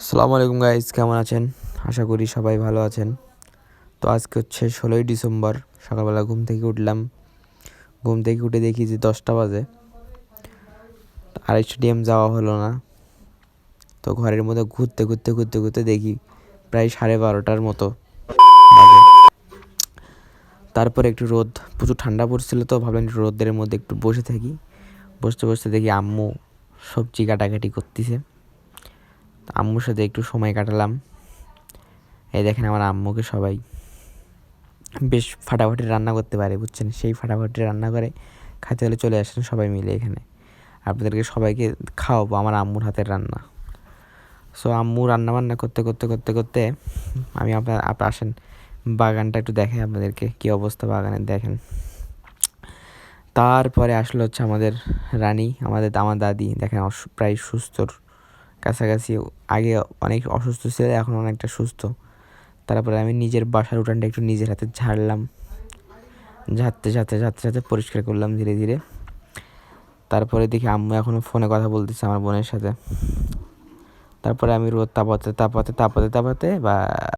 আসসালামু আলাইকুম গাইজ কেমন আছেন? আশা করি সবাই ভালো আছেন। তো আজকে হচ্ছে ষোলোই ডিসেম্বর, সকালবেলা ঘুম থেকে উঠলাম। ঘুম থেকে উঠে দেখি যে দশটা বাজে। আর স্টেডিয়াম যাওয়া হলো না। তো ঘরের মধ্যে ঘুরতে ঘুরতে ঘুরতে ঘুরতে দেখি প্রায় সাড়ে বারোটার মতো বাজে। তারপরে একটু রোদ, প্রচুর ঠান্ডা পড়ছিল তো, ভাবলাম রোদের মধ্যে একটু বসে থাকি। বসতে বসতে দেখি আম্মু সবজি কাটাকাটি করতেছে। আম্মুর সাথে একটু সময় কাটালাম। এই দেখেন আমার আম্মুকে সবাই। বেশ ফাটাফাটি রান্না করতে পারে, বুঝছেন? সেই ফাটাফাটি রান্না করে খাতে হলে চলে আসেন সবাই মিলে এখানে। আপনাদেরকে সবাইকে খাওয়াবো আমার আম্মুর হাতের রান্না। সো আম্মু রান্না বান্না করতে করতে করতে করতে আমি আপনার আপনার আসেন বাগানটা একটু দেখাই আপনাদেরকে কী অবস্থা বাগানের দেখেন। তারপরে আসলো হচ্ছে আমাদের রানী, আমাদের, আমার দাদি, দেখেন প্রায় সুস্থর। কাছাকাছি আগে অনেক অসুস্থ ছিল, এখন অনেকটা সুস্থ। তারপরে আমি নিজের বাসার উঠানটা একটু নিজের হাতে ঝাড়লাম। ঝাড়তে ঝাড়তে ঝাড়তে ঝাড়তে পরিষ্কার করলাম ধীরে ধীরে। তারপরে দেখি আম্মু এখনও ফোনে কথা বলতেছে আমার বোনের সাথে। তারপরে আমি রোদ তাপাতে তাপাতে তাপাতে তাপাতে বা